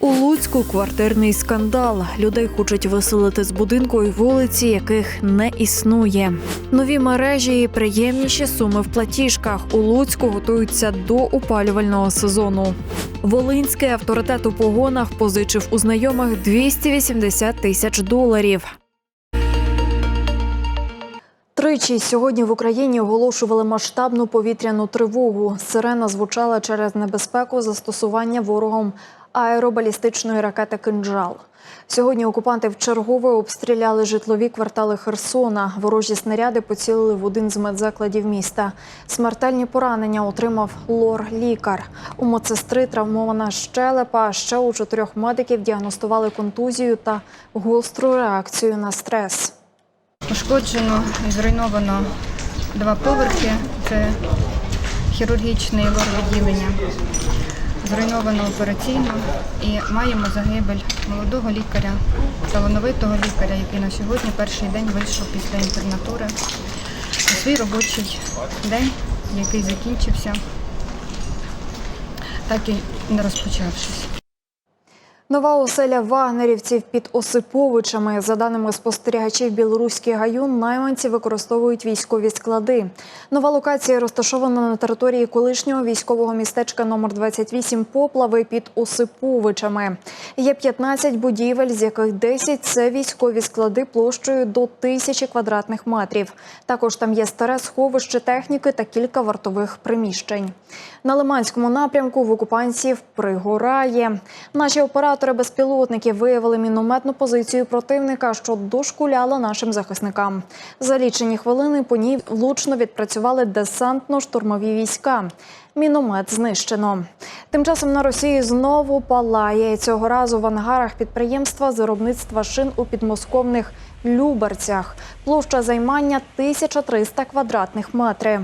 У Луцьку квартирний скандал. Людей хочуть виселити з будинку і вулиці, яких не існує. Нові мережі і приємніші суми в платіжках. У Луцьку готуються до опалювального сезону. Волинський авторитет у погонах позичив у знайомих 280 тисяч доларів. Тричі сьогодні в Україні оголошували масштабну повітряну тривогу. Сирена звучала через небезпеку застосування ворогом аеробалістичної ракети «Кинджал». Сьогодні окупанти вчергове обстріляли житлові квартали Херсона. Ворожі снаряди поцілили в один з медзакладів міста. Смертельні поранення отримав лор-лікар. У медсестри травмована щелепа. Ще у чотирьох медиків діагностували контузію та гостру реакцію на стрес. Пошкоджено і зруйновано два поверхи. Це хірургічне лор-відділення. Зруйновано операційно і маємо загибель молодого лікаря, талановитого лікаря, який на сьогодні перший день вийшов після інтернатури у свій робочий день, який закінчився, так і не розпочавшись. Нова оселя вагнерівців під Осиповичами. За даними спостерігачів Білоруський гаюн, найманці використовують військові склади. Нова локація розташована на території колишнього військового містечка номер 28 Поплави під Осиповичами. Є 15 будівель, з яких 10 – це військові склади площею до тисячі квадратних метрів. Також там є старе сховище техніки та кілька вартових приміщень. На Лиманському напрямку в окупантів пригорає. Наші оператори безпілотників виявили мінометну позицію противника, що дошкуляла нашим захисникам. За лічені хвилини по ній влучно відпрацювали десантно-штурмові війська. Міномет знищено. Тим часом на Росії знову палає. Цього разу в ангарах підприємства з виробництва шин у підмосковних Люберцях. Площа займання 1300 квадратних метрів.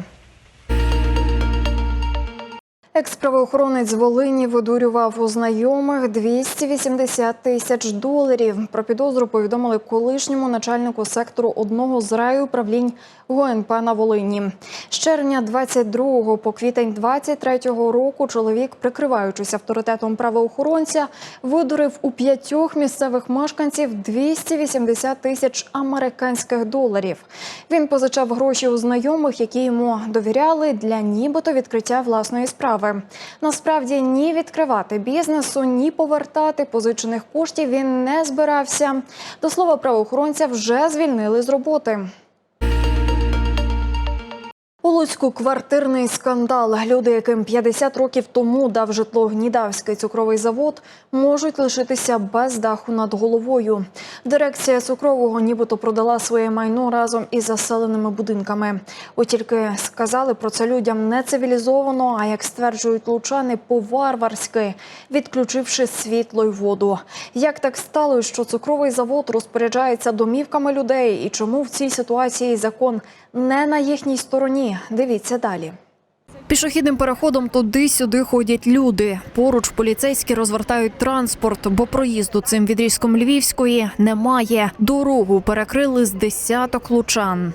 Екс-правоохоронець Волині видурював у знайомих 280 тисяч доларів. Про підозру повідомили колишньому начальнику сектору одного з райуправлінь ГУНП на Волині. З червня 22 по квітень 23 року чоловік, прикриваючись авторитетом правоохоронця, видурив у п'ятьох місцевих мешканців 280 тисяч американських доларів. Він позичав гроші у знайомих, які йому довіряли для нібито відкриття власної справи. Насправді ні відкривати бізнесу, ні повертати позичених коштів він не збирався. До слова, правоохоронця вже звільнили з роботи. У Луцьку квартирний скандал. Люди, яким 50 років тому дав житло Гнідавський цукровий завод, можуть лишитися без даху над головою. Дирекція цукрового нібито продала своє майно разом із заселеними будинками. От тільки сказали про це людям не цивілізовано, а як стверджують лучани, по-варварськи, відключивши світло й воду. Як так сталося, що цукровий завод розпоряджається домівками людей, і чому в цій ситуації закон не на їхній стороні? Дивіться далі. Пішохідним переходом туди-сюди ходять люди. Поруч поліцейські розвертають транспорт, бо проїзду цим відрізком Львівської немає. Дорогу перекрили з десяток лучан.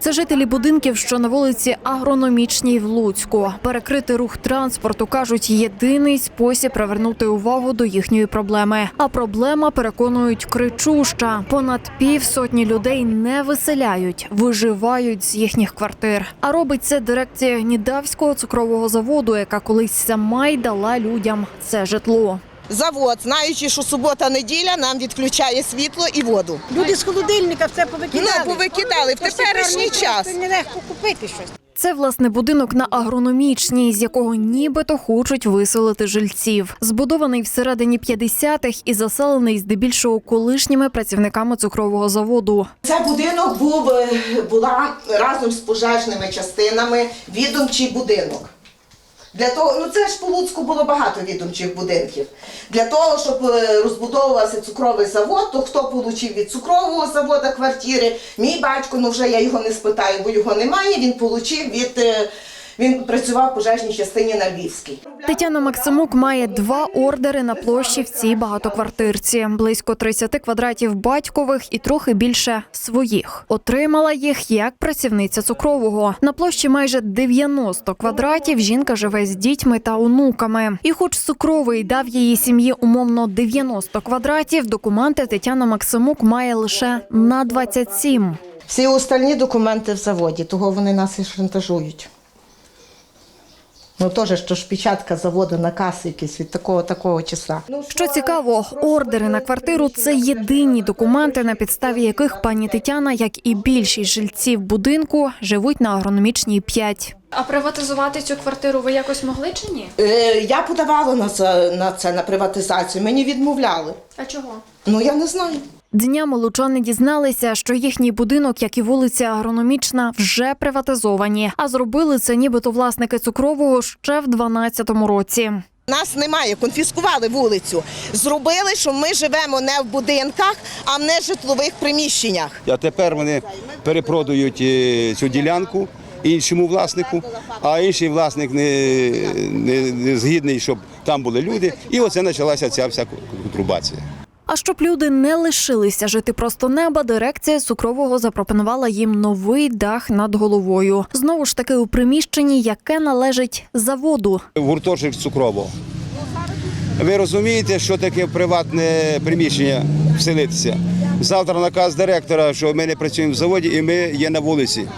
Це жителі будинків, що на вулиці Агрономічній в Луцьку. Перекрити рух транспорту кажуть єдиний спосіб привернути увагу до їхньої проблеми. А проблема переконують кричуща. Понад півсотні людей не виселяють, виживають з їхніх квартир. А робить це дирекція Гнідавського цукрового заводу, яка колись сама й дала людям це житло. Завод, знаючи, що субота-неділя, нам відключає світло і воду. Люди з холодильника все повикидали. Ну, повикидали в теперішній час. не- Нелегко купити щось. Це власне будинок на агрономічній, з якого нібито хочуть виселити жильців. Збудований всередині 50-х і заселений здебільшого колишніми працівниками цукрового заводу. Це будинок був е, була разом з пожежними частинами відомчий будинок. Для того, ну це ж по Луцьку було багато відомчих будинків. Для того, щоб е, розбудовувався цукровий завод, то хто отримав від цукрового заводу квартири? Мій батько, ну вже я його не спитаю, бо його немає. Він отримав від е, він працював в пожежній частині на Львівській. Тетяна Максимук має два ордери на площі в цій багатоквартирці, близько 30 квадратів батькових і трохи більше своїх. Отримала їх як працівниця цукрового. На площі майже 90 квадратів. Жінка живе з дітьми та онуками. І, хоч цукровий дав її сім'ї умовно 90 квадратів, документи Тетяна Максимук має лише на 27. Всі остальні документи в заводі, того вони нас і шантажують. Ну теж, що ж печатка заводу на каси якісь від такого такого числа. Що цікаво, ордери на квартиру це єдині документи, на підставі яких пані Тетяна, як і більшість жильців будинку, живуть на агрономічній 5. А приватизувати цю квартиру ви якось могли чи ні? Е, я подавала на це, на це на приватизацію, мені відмовляли. А чого? Ну я не знаю. Днями лучани дізналися, що їхній будинок, як і вулиця Агрономічна, вже приватизовані, а зробили це нібито власники цукрового ще в 12-му році. Нас немає, конфіскували вулицю. Зробили, що ми живемо не в будинках, а в нежитлових приміщеннях. А тепер вони перепродають е, цю ділянку іншому власнику, а інший власник не, не, не згідний, щоб там були люди. І оце почалася ця вся контрубація. А щоб люди не лишилися жити просто неба, дирекція цукрового запропонувала їм новий дах над головою. Знову ж таки у приміщенні, яке належить заводу. Гуртожиток цукрового. Ви розумієте, що таке приватне приміщення вселитися? Завтра наказ директора, що ми не працюємо в заводі і ми є на вулиці.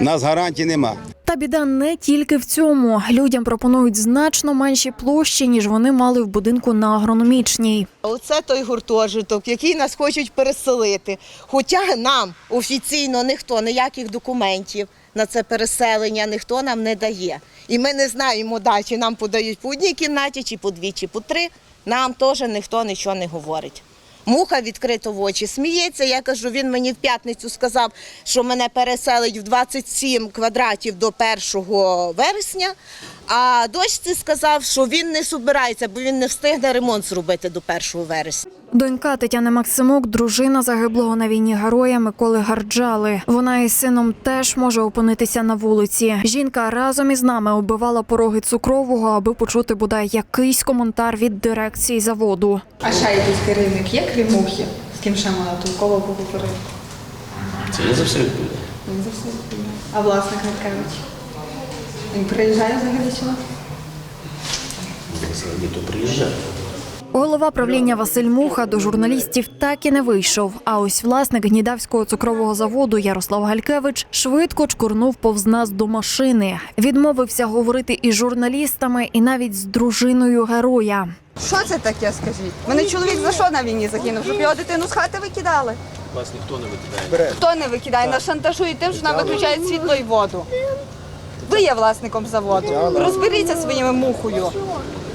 Нас гарантій нема. Та біда не тільки в цьому. Людям пропонують значно менші площі, ніж вони мали в будинку на агрономічній. Оце той гуртожиток, який нас хочуть переселити. Хоча нам офіційно ніхто ніяких документів на це переселення ніхто нам не дає. І ми не знаємо далі, чи нам подають по одній кімнаті, чи по дві, чи по три. Нам теж ніхто нічого не говорить. Муха відкрито в очі сміється. Я кажу, він мені в п'ятницю сказав, що мене переселить в 27 квадратів до 1 вересня. А дочці сказав, що він не збирається, бо він не встигне ремонт зробити до 1 вересня. Донька Тетяни Максимук, дружина загиблого на війні героя Миколи Гарджали. Вона із сином теж може опинитися на вулиці. Жінка разом із нами оббивала пороги цукрового, аби почути бодай якийсь коментар від дирекції заводу. А ще якийсь керівник є, крім мухи? З ким ще можна толково поговорити? Це не за все відповідає. Він за все відповідає. А власник Неткевич? Він приїжджає взагалі сюди? Взагалі то приїжджає. Голова правління Василь Муха до журналістів так і не вийшов. А ось власник гнідавського цукрового заводу Ярослав Галькевич швидко чкурнув повз нас до машини. Відмовився говорити із журналістами і навіть з дружиною героя. Що це таке, скажіть? Мене чоловік за що на війні загинув? Щоб його дитину з хати викидали? Вас ніхто не викидає. Хто не викидає? Нас шантажують тим, що нам виключають світло і воду. Ви є власником заводу. Розберіться своїми мухою.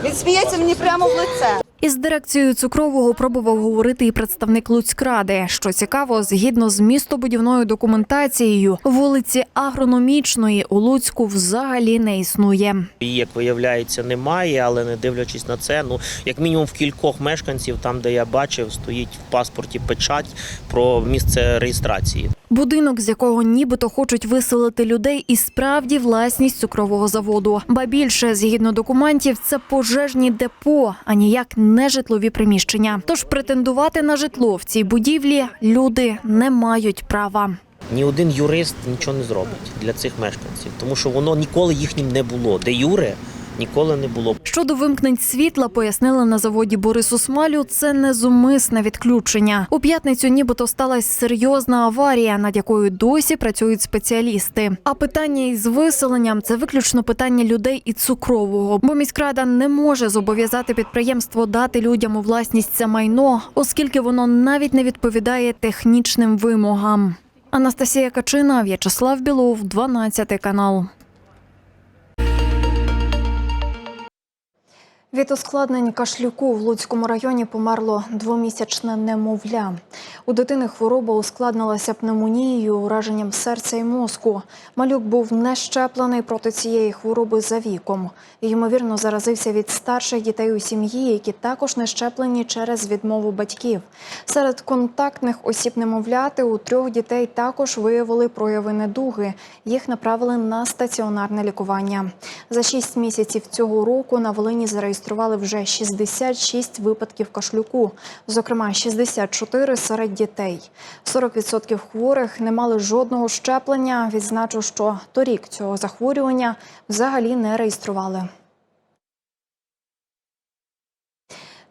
Він сміється мені прямо в лице. Із дирекцією цукрового пробував говорити і представник Луцькради. Що цікаво, згідно з містобудівною документацією, вулиці Агрономічної у Луцьку взагалі не існує. Її, як виявляється, немає, але не дивлячись на це, ну як мінімум в кількох мешканців, там де я бачив, стоїть в паспорті печать про місце реєстрації. Будинок, з якого нібито хочуть виселити людей, і справді власність цукрового заводу. Ба більше, згідно документів, це пожежні депо, а ніяк не житлові приміщення. Тож претендувати на житло в цій будівлі люди не мають права. Ні один юрист нічого не зробить для цих мешканців, тому що воно ніколи їхнім не було. Де юре ніколи не було. Щодо вимкнень світла, пояснили на заводі Борису Смалю, це не зумисне відключення. У п'ятницю нібито сталася серйозна аварія, над якою досі працюють спеціалісти. А питання із виселенням це виключно питання людей і цукрового, бо міськрада не може зобов'язати підприємство дати людям у власність це майно, оскільки воно навіть не відповідає технічним вимогам. Анастасія Качина, В'ячеслав Білов, 12 канал. Від ускладнень кашлюку в Луцькому районі померло двомісячне немовля. У дитини хвороба ускладнилася пневмонією, ураженням серця і мозку. Малюк був не щеплений проти цієї хвороби за віком. Ймовірно, заразився від старших дітей у сім'ї, які також не щеплені через відмову батьків. Серед контактних осіб немовляти у трьох дітей також виявили прояви недуги. Їх направили на стаціонарне лікування. За шість місяців цього року на Волині зареєстрували вже 66 випадків кашлюку, зокрема 64 серед дітей. 40% хворих не мали жодного щеплення. Відзначу, що торік цього захворювання взагалі не реєстрували.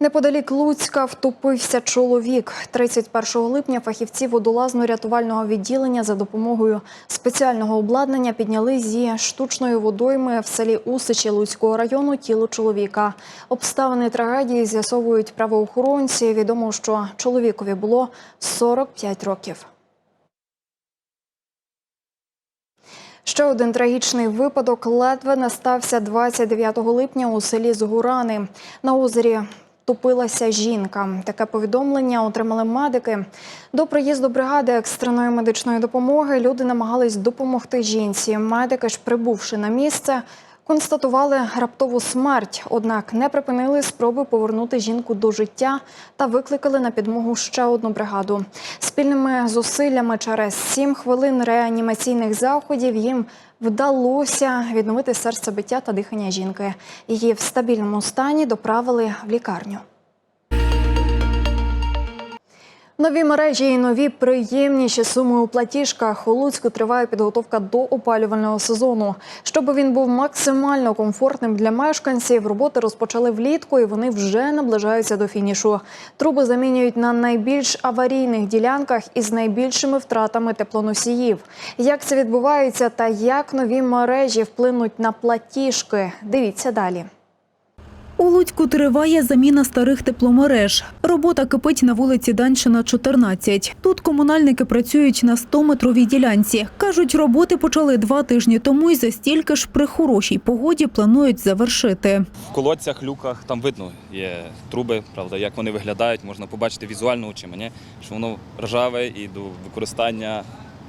Неподалік Луцька втопився чоловік. 31 липня фахівці водолазно-рятувального відділення за допомогою спеціального обладнання підняли зі штучної водойми в селі Усичі Луцького району тіло чоловіка. Обставини трагедії з'ясовують правоохоронці. Відомо, що чоловікові було 45 років. Ще один трагічний випадок ледве не стався 29 липня у селі Згурани. На озері топилася жінка. Таке повідомлення отримали медики. До приїзду бригади екстреної медичної допомоги люди намагались допомогти жінці. Медики ж, прибувши на місце, констатували раптову смерть, однак не припинили спроби повернути жінку до життя та викликали на підмогу ще одну бригаду. Спільними зусиллями через сім хвилин реанімаційних заходів їм вдалося відновити серцебиття та дихання жінки. Її в стабільному стані доправили в лікарню. Нові мережі і нові приємніші суми у платіжках. У Луцьку триває підготовка до опалювального сезону. Щоб він був максимально комфортним для мешканців, роботи розпочали влітку і вони вже наближаються до фінішу. Труби замінюють на найбільш аварійних ділянках із найбільшими втратами теплоносіїв. Як це відбувається та як нові мережі вплинуть на платіжки? Дивіться далі. У Луцьку триває заміна старих тепломереж. Робота кипить на вулиці Данщина, 14. Тут комунальники працюють на 100-метровій ділянці. Кажуть, роботи почали два тижні тому і за стільки ж при хорошій погоді планують завершити. В колодцях, люках там видно є труби, правда, як вони виглядають, можна побачити візуально очима, ні? що воно ржаве і до використання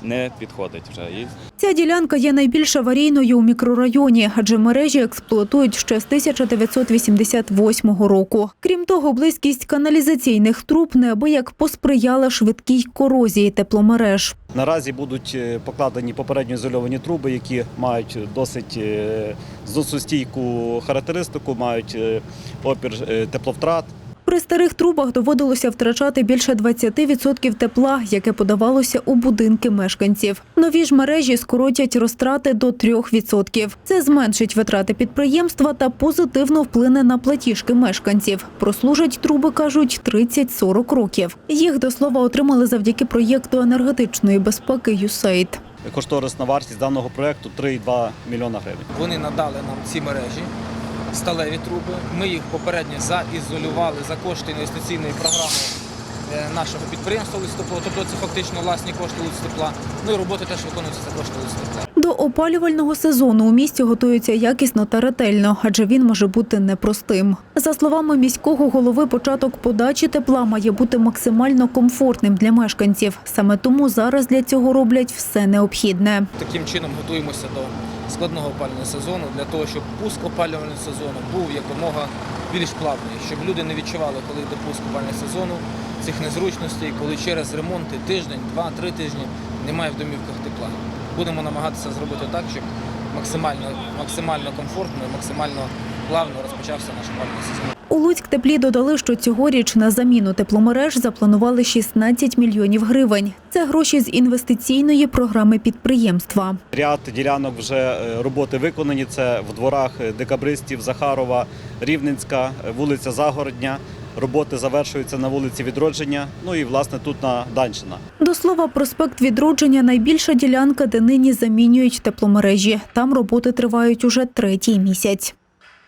не підходить вже. І Ця ділянка є найбільш аварійною у мікрорайоні, адже мережі експлуатують ще з 1988 року. Крім того, близькість каналізаційних труб неабияк посприяла швидкій корозії тепломереж. Наразі будуть е, покладені попередньо ізольовані труби, які мають досить е, зносостійку характеристику, мають е, опір тепловтрат. При старих трубах доводилося втрачати більше 20% тепла, яке подавалося у будинки мешканців. Нові ж мережі скоротять розтрати до 3%. Це зменшить витрати підприємства та позитивно вплине на платіжки мешканців. Прослужать труби, кажуть, 30-40 років. Їх, до слова, отримали завдяки проєкту енергетичної безпеки «ЮСЕЙД». Кошторисна вартість даного проекту 3,2 мільйона гривень. Вони надали нам ці мережі, сталеві труби. Ми їх попередньо заізолювали за кошти інвестиційної програми е, нашого підприємства «Листопо». Тобто це фактично власні кошти «Листопла». Ну і роботи теж виконуються за кошти «Листопла». До опалювального сезону у місті готуються якісно та ретельно, адже він може бути непростим. За словами міського голови, початок подачі тепла має бути максимально комфортним для мешканців. Саме тому зараз для цього роблять все необхідне. Таким чином готуємося до складного опалювального сезону для того, щоб пуск опалювального сезону був якомога більш плавний, щоб люди не відчували, коли йде пуск опалювального сезону, цих незручностей, коли через ремонти тиждень, два-три тижні немає в домівках тепла. Будемо намагатися зробити так, щоб максимально, максимально комфортно і максимально плавно розпочався наш опалювальний сезон. У Луцьк теплі додали, що цьогоріч на заміну тепломереж запланували 16 мільйонів гривень. Це гроші з інвестиційної програми підприємства. Ряд ділянок вже е, роботи виконані. Це в дворах е, декабристів, Захарова, Рівненська, е, вулиця Загородня. Роботи завершуються на вулиці Відродження. Ну і власне тут на Данщина. До слова, проспект Відродження – найбільша ділянка, де нині замінюють тепломережі. Там роботи тривають уже третій місяць.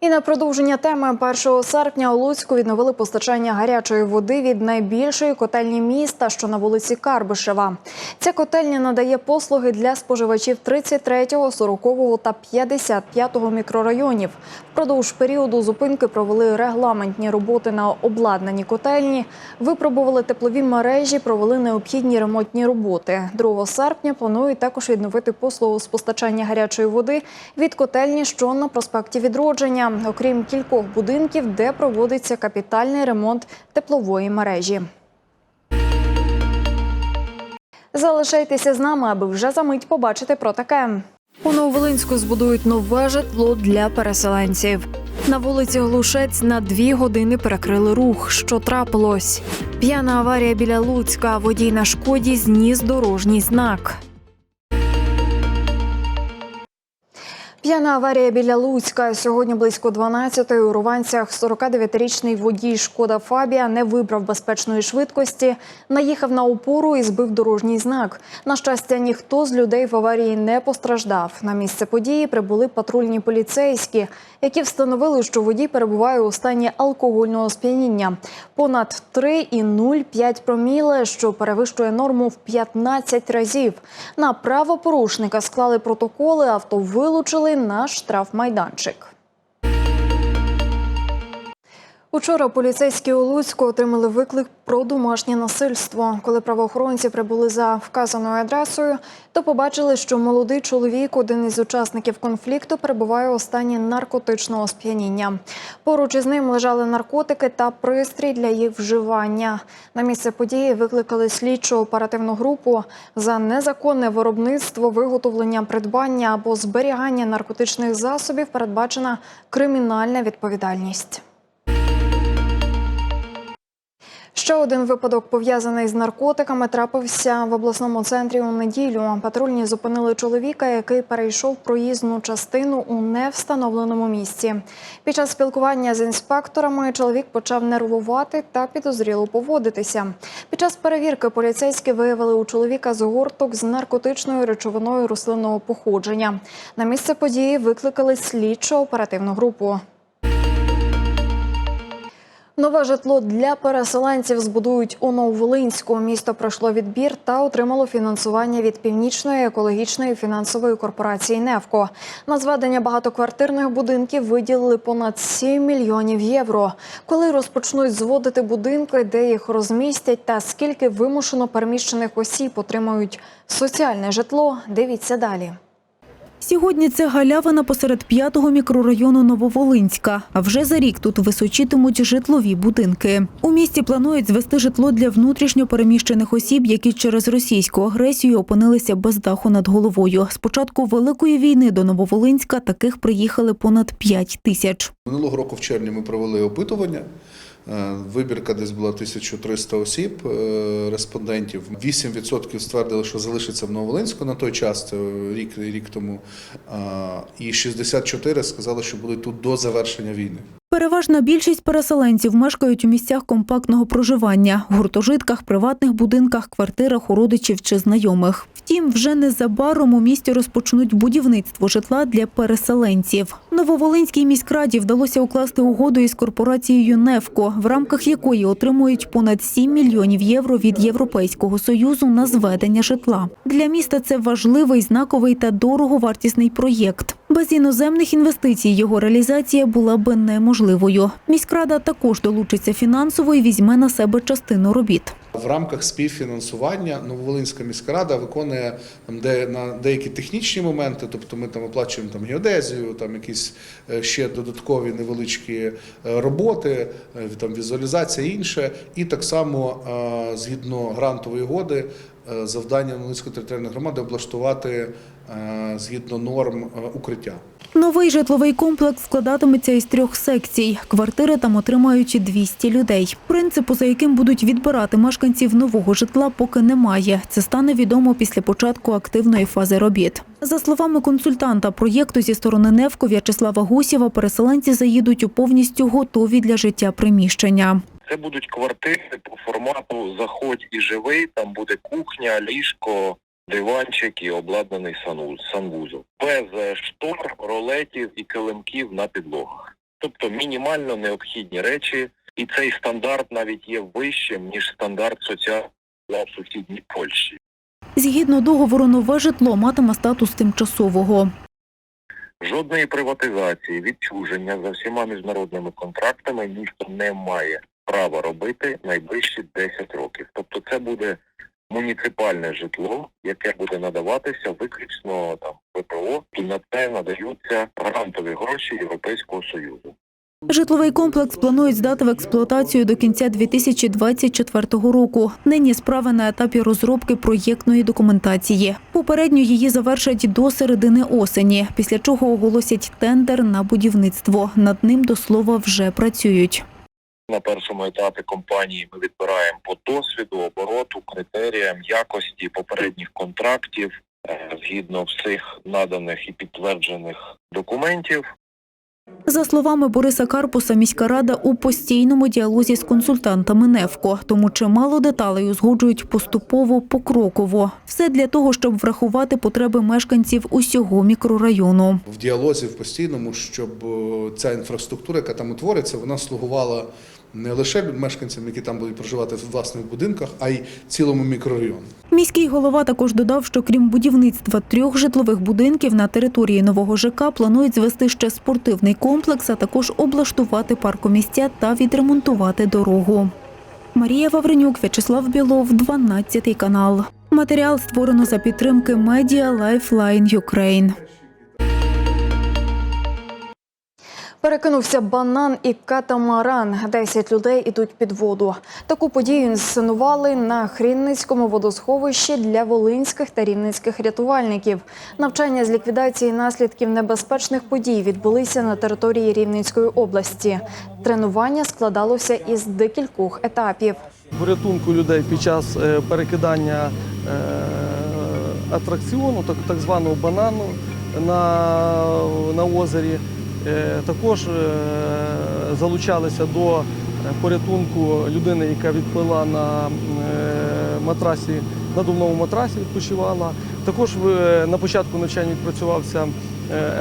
І на продовження теми 1 серпня у Луцьку відновили постачання гарячої води від найбільшої котельні міста, що на вулиці Карбишева. Ця котельня надає послуги для споживачів 33, 40 та 55 мікрорайонів. Впродовж періоду зупинки провели регламентні роботи на обладнанні котельні, випробували теплові мережі, провели необхідні ремонтні роботи. 2 серпня планують також відновити послугу з постачання гарячої води від котельні, що на проспекті Відродження, окрім кількох будинків, де проводиться капітальний ремонт теплової мережі. Залишайтеся з нами, аби вже за мить побачити про таке. У Нововолинську збудують нове житло для переселенців. На вулиці Глушець на дві години перекрили рух. Що трапилось? П'яна аварія біля Луцька. Водій на шкоді зніс дорожній знак. П'яна аварія біля Луцька. Сьогодні близько 12-ї у Руванцях 49-річний водій Шкода Фабія не вибрав безпечної швидкості, наїхав на опору і збив дорожній знак. На щастя, ніхто з людей в аварії не постраждав. На місце події прибули патрульні поліцейські, які встановили, що водій перебуває у стані алкогольного сп'яніння. Понад 3,05 проміле, що перевищує норму в 15 разів. На правопорушника склали протоколи, авто вилучили на штрафмайданчик. Учора поліцейські у Луцьку отримали виклик про домашнє насильство. Коли правоохоронці прибули за вказаною адресою, то побачили, що молодий чоловік, один із учасників конфлікту, перебуває у стані наркотичного сп'яніння. Поруч із ним лежали наркотики та пристрій для їх вживання. На місце події викликали слідчу оперативну групу за незаконне виробництво, виготовлення, придбання або зберігання наркотичних засобів. Передбачена кримінальна відповідальність. Ще один випадок пов'язаний з наркотиками трапився в обласному центрі у неділю. Патрульні зупинили чоловіка, який перейшов проїзну частину у невстановленому місці. Під час спілкування з інспекторами чоловік почав нервувати та підозріло поводитися. Під час перевірки поліцейські виявили у чоловіка згорток з наркотичною речовиною рослинного походження. На місце події викликали слідчо оперативну групу. Нове житло для переселенців збудують у Нововолинську. Місто пройшло відбір та отримало фінансування від північної екологічної фінансової корпорації «Невко». На зведення багатоквартирних будинків виділили понад 7 мільйонів євро. Коли розпочнуть зводити будинки, де їх розмістять, та скільки вимушено переміщених осіб отримають соціальне житло, дивіться далі. Сьогодні це галявина посеред п'ятого мікрорайону Нововолинська. А вже за рік тут височитимуть житлові будинки. У місті планують звести житло для внутрішньо переміщених осіб, які через російську агресію опинилися без даху над головою. З початку великої війни до Нововолинська таких приїхали понад 5 тисяч. Минулого року в червні ми провели опитування. Е, Вибірка десь була 1300 осіб, е, респондентів. 8% ствердили, що залишиться в Нововолинську на той час, рік, рік тому. А, І 64 сказали, що будуть тут до завершення війни. Переважна більшість переселенців мешкають у місцях компактного проживання – гуртожитках, приватних будинках, квартирах у родичів чи знайомих. Втім, вже незабаром у місті розпочнуть будівництво житла для переселенців. Нововолинській міськраді вдалося укласти угоду із корпорацією «Невко», в рамках якої отримують понад 7 мільйонів євро від Європейського союзу на зведення житла. Для міста це важливий, знаковий та дороговартісний проєкт. Без іноземних інвестицій його реалізація була би неможливою. Міськрада також долучиться фінансово і візьме на себе частину робіт. В рамках співфінансування Нововолинська міська рада виконує там, де, на деякі технічні моменти, тобто ми там оплачуємо там, геодезію, там якісь е, ще додаткові невеличкі е, роботи, е, там, візуалізація інше. І так само згідно грантової угоди завдання Нововолинської територіальної громади облаштувати е, згідно норм е, укриття. Новий житловий комплекс складатиметься із трьох секцій. Квартири там отримають 200 людей. Принципу, за яким будуть відбирати мешканців нового житла, поки немає. Це стане відомо після початку активної фази робіт. За словами консультанта проєкту зі сторони Невко В'ячеслава Гусєва, переселенці заїдуть у повністю готові для життя приміщення. Це будуть квартири по формату заходь і живий. Там буде кухня, ліжко, диванчик і обладнаний санвуз- санвузол. Без е, штор, ролетів і килимків на підлогах. тобто мінімально необхідні речі, і цей стандарт навіть є вищим ніж стандарт соціального в сусідній Польщі. Згідно договору, нове житло матиме статус тимчасового. Жодної приватизації, відчуження за всіма міжнародними контрактами місто не має права робити найближчі 10 років. Тобто це буде муніципальне житло, яке буде надаватися виключно там ВПО, і на це надаються грантові гроші Європейського Союзу. Житловий комплекс планують здати в експлуатацію до кінця 2024 року. Нині справа на етапі розробки проєктної документації. Попередньо її завершать до середини осені, після чого оголосять тендер на будівництво. Над ним до слова вже працюють. На першому етапі компанії ми відбираємо по досвіду, обороту, критеріям, якості попередніх контрактів е, згідно всіх наданих і підтверджених документів. За словами Бориса Карпуса, міська рада у постійному діалозі з консультантами НЕФКО, тому чимало деталей узгоджують поступово покроково. Все для того, щоб врахувати потреби мешканців усього мікрорайону. в діалозі в постійному, щоб е, ця інфраструктура, яка там утвориться, вона слугувала не лише мешканцям, які там будуть проживати в власних будинках, а й цілому мікрорайону. Міський голова також додав, що крім будівництва трьох житлових будинків на території нового ЖК планують звести ще спортивний комплекс, а також облаштувати паркомістя та відремонтувати дорогу. Марія Вавренюк, В'ячеслав Білов, 12 канал. Матеріал створено за підтримки медіа Lifeline Ukraine. Перекинувся банан і катамаран. Десять людей ідуть під воду. Таку подію інсценували на Хрінницькому водосховищі для волинських та рівненських рятувальників. Навчання з ліквідації наслідків небезпечних подій відбулися на території Рівненської області. Тренування складалося із декількох етапів. порятунку людей під час е, перекидання е, атракціону, так, званого банану на, на озері. Е, Також е, залучалися до порятунку людини, яка відплила на е, матрасі, надувному матрасі відпочивала. Також на початку навчання відпрацювався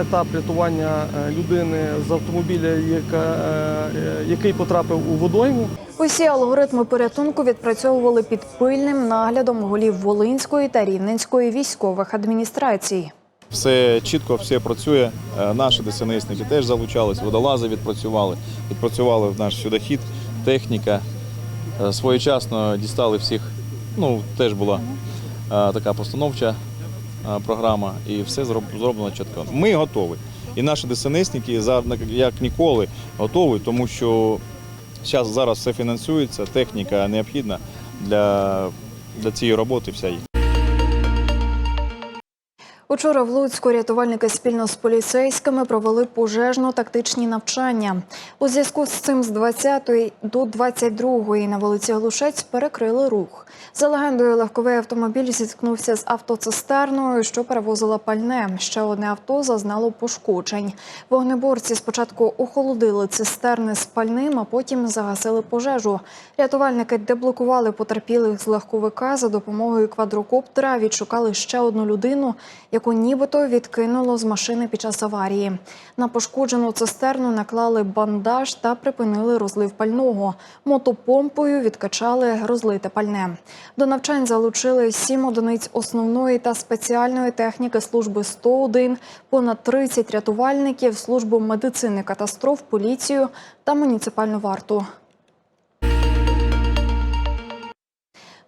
етап рятування людини з автомобіля, яка, який потрапив у водойму. Усі алгоритми порятунку відпрацьовували під пильним наглядом голів Волинської та Рівненської військових адміністрацій. Все чітко, все працює. Е, Наші ДСНСники теж залучались, водолази відпрацювали, відпрацювали в наш сюдохід, техніка. Е, Своєчасно дістали всіх. Ну, теж була е, така постановча програма, і все зроблено чітко. Ми готові. І наші ДСНСники як ніколи готові, тому що зараз, все фінансується, техніка необхідна для, для цієї роботи. Вся є. Учора в Луцьку рятувальники спільно з поліцейськими провели пожежно-тактичні навчання. У зв'язку з цим з 20 до 22 на вулиці Глушець перекрили рух. За легендою, легковий автомобіль зіткнувся з автоцистерною, що перевозила пальне. Ще одне авто зазнало пошкоджень. Вогнеборці спочатку охолодили цистерни з пальним, а потім загасили пожежу. Рятувальники деблокували потерпілих з легковика за допомогою квадрокоптера. Відшукали ще одну людину, яку нібито відкинуло з машини під час аварії. На пошкоджену цистерну наклали бандаж та припинили розлив пального. Мотопомпою відкачали розлите пальне. До навчань залучили сім одиниць основної та спеціальної техніки служби 101, понад 30 рятувальників, службу медицини катастроф, поліцію та муніципальну варту.